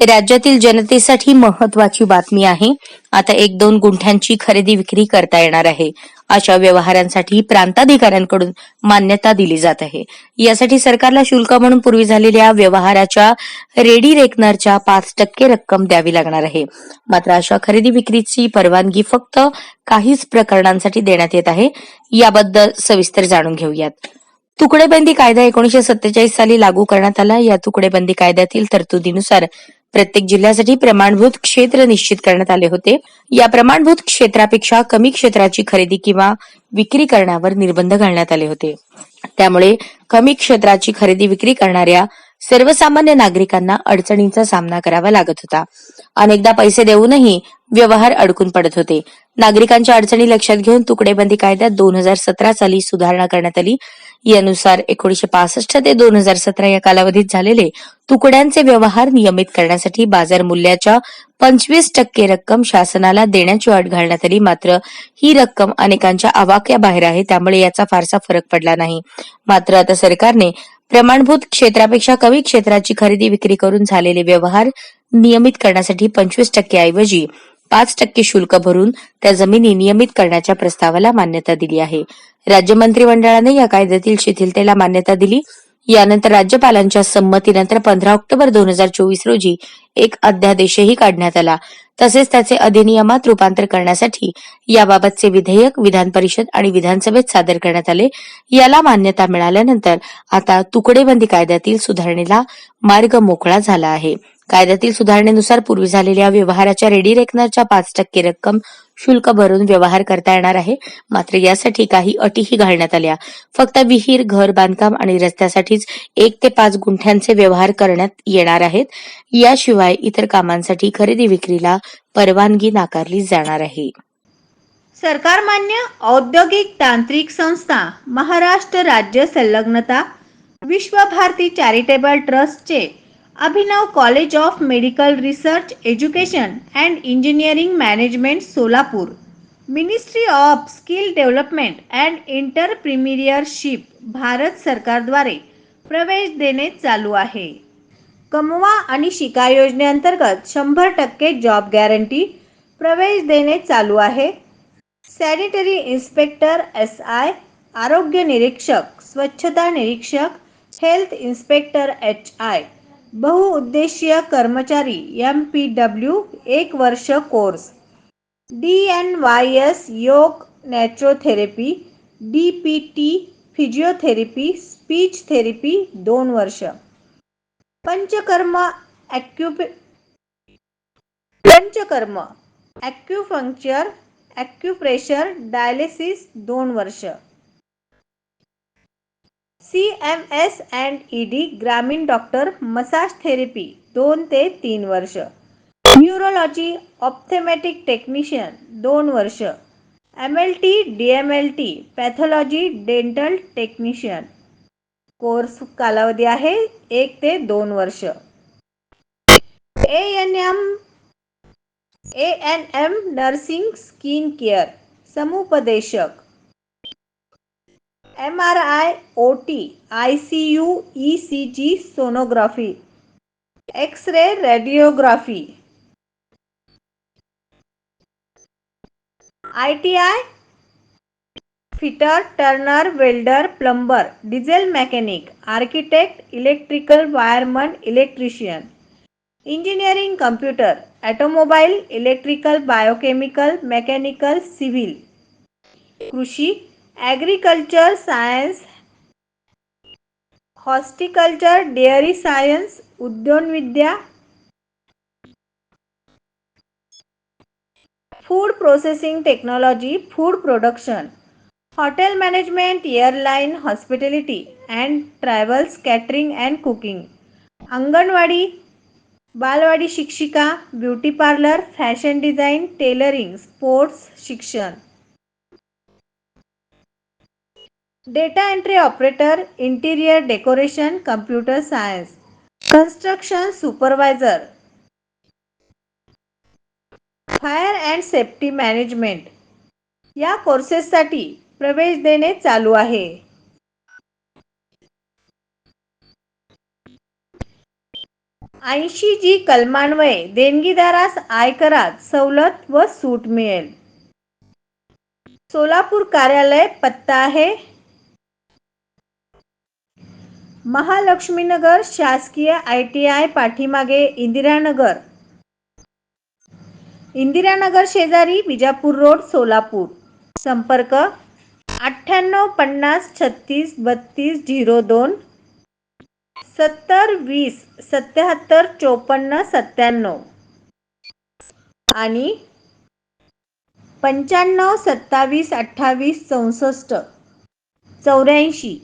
राज्यातील जनतेसाठी महत्वाची बातमी आहे. आता एक दोन गुंठ्यांची खरेदी विक्री करता येणार आहे. अशा व्यवहारांसाठी प्रांताधिकाऱ्यांकडून मान्यता दिली जात आहे. यासाठी सरकारला शुल्क म्हणून पूर्वी झालेल्या व्यवहाराच्या रेडी रेकनरच्या पाच टक्के रक्कम द्यावी लागणार आहे. मात्र अशा खरेदी विक्रीची परवानगी फक्त काहीच प्रकरणांसाठी देण्यात येत आहे. याबद्दल सविस्तर जाणून घेऊयात. तुकडेबंदी कायदा एकोणीशे सत्तेचाळीस साली लागू करण्यात आला. या तुकडेबंदी कायद्यातील तरतुदीनुसार प्रत्येक जिल्ह्यासाठी प्रमाणभूत क्षेत्र निश्चित करण्यात आले होते. या प्रमाणभूत क्षेत्रापेक्षा कमी क्षेत्राची खरेदी किंवा विक्री करण्यावर निर्बंध घालण्यात आले होते. त्यामुळे कमी क्षेत्राची खरेदी विक्री करणाऱ्या सर्वसामान्य नागरिकांना अडचणींचा सामना करावा लागत होता. अनेकदा पैसे देऊनही व्यवहार अडकून पडत होते. नागरिकांच्या अडचणी लक्षात घेऊन तुकडेबंदी कायद्यात दोन हजार सतरा साली सुधारणा करण्यात आली. यानुसार एकोणीशे पासष्ट ते दोन हजार सतरा या कालावधीत झालेले तुकड्यांचे व्यवहार नियमित करण्यासाठी बाजार मूल्याच्या पंचवीस टक्के रक्कम शासनाला देण्याची अट घालण्यात आली. मात्र ही रक्कम अनेकांच्या आवाक्याबाहेर आहे त्यामुळे याचा फारसा फरक पडला नाही. मात्र आता सरकारने प्रमाणभूत क्षेत्रापेक्षा कमी क्षेत्राची खरेदी विक्री करून झालेले व्यवहार नियमित करण्यासाठी पंचवीस टक्के ऐवजी पाच टक्के शुल्क भरून त्या जमिनी नियमित करण्याच्या प्रस्तावाला मान्यता दिली आहे. राज्य मंत्रिमंडळाने या कायद्यातील शिथिलतेला मान्यता दिली. यानंतर राज्यपालांच्या संमतीनंतर पंधरा ऑक्टोबर दोन हजार चोवीस रोजी एक अध्यादेशही काढण्यात आला. तसेच त्याचे अधिनियमात रूपांतर करण्यासाठी याबाबतचे विधेयक विधान परिषद आणि विधानसभेत सादर करण्यात आले. याला मान्यता मिळाल्यानंतर आता तुकडेबंदी कायद्यातील सुधारणेला मार्ग मोकळा झाला आहे. कायद्यातील सुधारणेनुसार पूर्वी झालेल्या व्यवहाराच्या रेडी रेकनरच्या पाच टक्के रक्कम शुल्क भरून व्यवहार करता येणार आहे. मात्र यासाठी काही अटीही घालण्यात आल्या. फक्त विहीर घर बांधकाम आणि रस्त्यासाठीच एक ते पाच गुंठ्यांचे व्यवहार करण्यात येणार आहेत. याशिवाय इतर कामांसाठी खरेदी विक्रीला परवानगी नाकारली जाणार आहे. सरकारमान्य औद्योगिक तांत्रिक संस्था महाराष्ट्र राज्य संलग्नता विश्वभारती चॅरिटेबल ट्रस्टचे Abhinav college of medical research education and engineering management Solapur. Ministry of skill development and entrepreneurship Bharat सरकारद्वारे प्रवेश देणे चालू आहे. कमवा आणि शिका योजनेअंतर्गत शंभर टक्के जॉब गॅरंटी प्रवेश देणे चालू आहे. सॅनिटरी इन्स्पेक्टर एस आय आरोग्य निरीक्षक स्वच्छता निरीक्षक हेल्थ इन्स्पेक्टर एच आय. बहुउद्देशीय कर्मचारी एम पी डब्ल्यू एक वर्ष course. D N Y S योग naturotherapy D P T physiotherapy speech therapy दोन वर्ष. पंचकर्म ॲक्युपे पंचकर्म. ॲक्युफंक्चर ॲक्युप्रेशर डायलिसिस दोन वर्ष. C M S and E D ग्रामीण डॉक्टर मसाज थेरपी दोन ते तीन वर्ष. न्यूरोलॉजी ऑप्थेमॅटिक टेक्निशियन दोन वर्ष. M L T D M L T pathology dental technician. Course कालावधी आहे एक ते दोन वर्ष. A N M A N M nursing skin care समुपदेशक. M R I O T I C U E C G sonography x ray radiography I T I fitter turner welder plumber diesel mechanic architect electrical wireman electrician engineering computer automobile electrical biochemical mechanical civil कृषी agriculture science horticulture dairy science उद्योनविद्या food processing technology food production hotel management airline hospitality and travels catering and cooking anganwadi बालवाडी शिक्षिका beauty parlour fashion design tailoring sports शिक्षण data entry operator interior decoration computer science construction supervisor fire and safety management या कोर्सेससाठी प्रवेश देणे चालू आहे. ऐंशी जी कलमान्वये देणगीदारास आयकरात सवलत व सूट मिळेल. सोलापूर कार्यालय पत्ता आहे. महालक्ष्मीनगर शासकीय आय टी आय पाठीमागे इंदिरानगर. इंदिरानगर शेजारी विजापूर रोड सोलापूर. संपर्क अठ्ठ्याण्णव पन्नास छत्तीस बत्तीस झिरो दोन सत्तर वीस सत्याहत्तर चोपन्न सत्त्याण्णव आणि पंच्याण्णव सत्तावीस अठ्ठावीस चौसष्ट चौऱ्याऐंशी.